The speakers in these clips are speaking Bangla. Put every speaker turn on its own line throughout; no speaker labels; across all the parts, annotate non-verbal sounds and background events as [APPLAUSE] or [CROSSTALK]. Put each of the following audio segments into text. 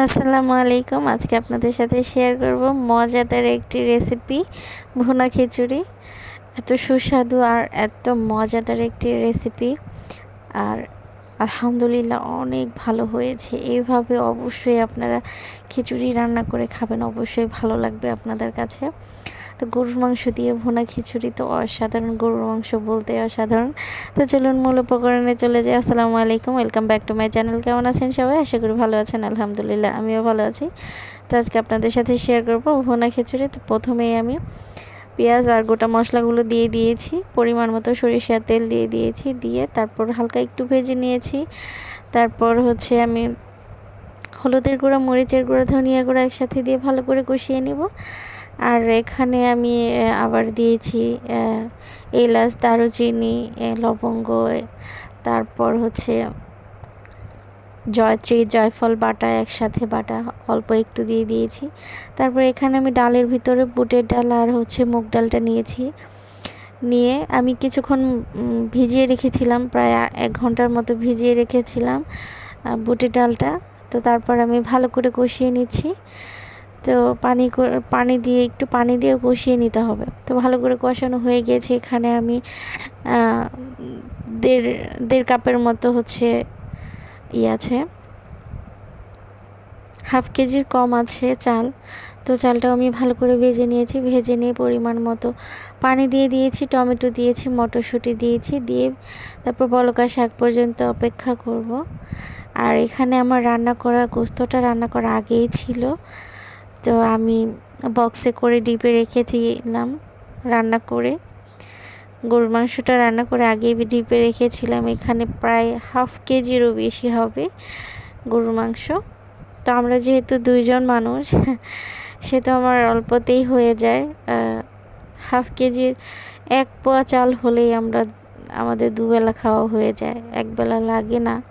আসসালামু আলাইকুম। আজকে আপনাদের সাথে শেয়ার করব মজাদার একটি রেসিপি ভুনা খিচুড়ি। এত সুস্বাদু আর এত মজাদার একটি রেসিপি আর আলহামদুলিল্লাহ অনেক ভালো হয়েছে। এইভাবে অবশ্যই আপনারা খিচুড়ি রান্না করে খাবেন। অবশ্যই ভালো লাগবে আপনাদের কাছে। তো গরুর মাংস দিয়ে ভুনা খিচুড়ি তো অসাধারণ, গরুর মাংস বলতে অসাধারণ। তো চলুন মূল উপকরণে চলে যাই। আসসালামু আলাইকুম, welcome back to my channel. কেমন আছেন সবাই? আশা করি ভালো আছেন, আলহামদুলিল্লাহ, আমিও ভালো আছি। তো আজকে আপনাদের সাথে শেয়ার করব ভুনা খিচুড়ি। তো প্রথমেই আমি পেঁয়াজ আর গোটা মশলাগুলো দিয়ে দিয়েছি। পরিমাণ মতো সরিষার তেল দিয়ে দিয়েছি। দিয়ে তারপর হালকা একটু ভেজে নিয়েছি। তারপর হচ্ছে আমি হলুদের গুঁড়া, মরিচের গুঁড়া, ধনিয়া গুঁড়া একসাথে দিয়ে ভালো করে কষিয়ে নেব। আর এখানে আমি আবার দিয়েছি এলাচ, দারুচিনি লবঙ্গ তারপর হচ্ছে জয়ত্রী, জয়ফল বাটা, একসাথে বাটা, অল্প একটু দিয়ে দিয়েছি। তারপর এখানে আমি ডালের ভিতরে বুটের ডাল আর হচ্ছে মুগ ডালটা নিয়েছি। নিয়ে আমি কিছুক্ষণ ভিজিয়ে রেখেছিলাম, প্রায় এক ঘণ্টার মতো ভিজিয়ে রেখেছিলাম বুটের ডালটা। তো তারপর আমি ভালো করে কষিয়ে নিচ্ছি। তো পানি পানি দিয়ে, একটু পানি দিয়ে কষিয়ে নিতে হবে। তো ভালো করে কষানো হয়ে গিয়েছে এখানে আমি দেড় দেড় কাপের মতো হচ্ছে ই আছে। হাফ কেজির কম আছে চাল। তো চালটাও আমি ভালো করে ভেজে নিয়েছি, ভেজে নিয়ে পরিমাণ মতো পানি দিয়ে দিয়েছি, টমেটো দিয়েছি, মটরশুঁটি দিয়েছি, দিয়ে তারপর বলকা শাক পর্যন্ত অপেক্ষা করব। আর এখানে আমার রান্না করা, গোস্তটা রান্না করা আগেই ছিল। তো আমি বক্সে করে ডিপে রেখেছিলাম রান্না করে। গরুর মাংসটা রান্না করে আগে ডিপে রেখেছিলাম। এখানে প্রায় হাফ কেজিরও বেশি হবে গরুর মাংস। তো আমরা যেহেতু দুইজন মানুষ, [LAUGHS] সে তো আমার অল্পতেই হয়ে যায়। হাফ কেজির এক পোয়া চাল হলেই আমরা, আমাদের দুবেলা খাওয়া হয়ে যায়। একবেলা লাগে না।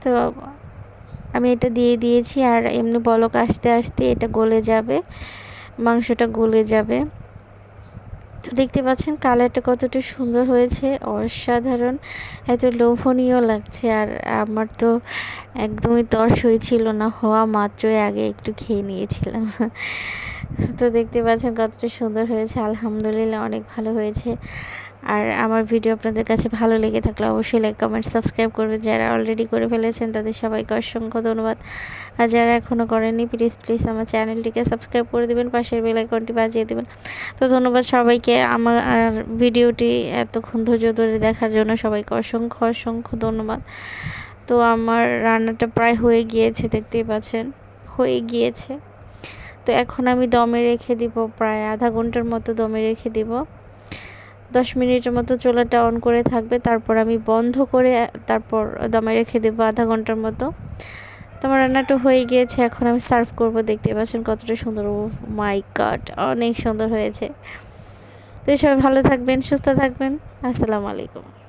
তো আমি এটা দিয়ে দিয়েছি আর এমনি বলক আসতে আসতে এটা গলে যাবে, মাংসটা গলে যাবে। তো দেখতে পাচ্ছেন কালারটা কতটা সুন্দর হয়েছে, অসাধারণ, এত লোভনীয় লাগছে আর আমার তো একদমই তর্স হয়েছিল না, হওয়া মাত্রই আগে একটু খেয়ে নিয়েছিলাম। তো দেখতে পাচ্ছেন কতটা সুন্দর হয়েছে, আলহামদুলিল্লাহ অনেক ভালো হয়েছে। আর আমার ভিডিও আপনাদের কাছে ভালো লেগে থাকলে অবশ্যই লাইক কমেন্ট সাবস্ক্রাইব করবে যারা অলরেডি করে ফেলেছেন, তাদের সবাইকে অসংখ্য ধন্যবাদ। আর যারা এখনও করেননি প্লিজ প্লিজ আমার চ্যানেলটিকে সাবস্ক্রাইব করে দেবেন, পাশের বেল আইকনটি বাজিয়ে দেবেন। তো ধন্যবাদ সবাইকে। আমার ভিডিওটি এতক্ষণ ধৈর্য ধরে দেখার জন্য সবাইকে অসংখ্য অসংখ্য ধন্যবাদ। তো আমার রান্নাটা প্রায় হয়ে গিয়েছে, দেখতেই পাচ্ছেন। হয়ে গিয়েছে। তো এখন আমি দমে রেখে দিব, প্রায় আধা ঘণ্টার মতো দমে রেখে দিব। দশ মিনিটের মতো চোলাটা অন করে থাকবে। তারপর আমি বন্ধ করে, তারপর দমে রেখে দেবো আধা ঘণ্টার মতো। তোমার রান্নাটা হয়ে গিয়েছে, এখন আমি সার্ভ করব। দেখতে পাচ্ছেন কতটা সুন্দর। ও মাই কাট অনেক সুন্দর হয়েছে। তো সবাই ভালো থাকবেন, সুস্থ থাকবেন। আসসালামু আলাইকুম।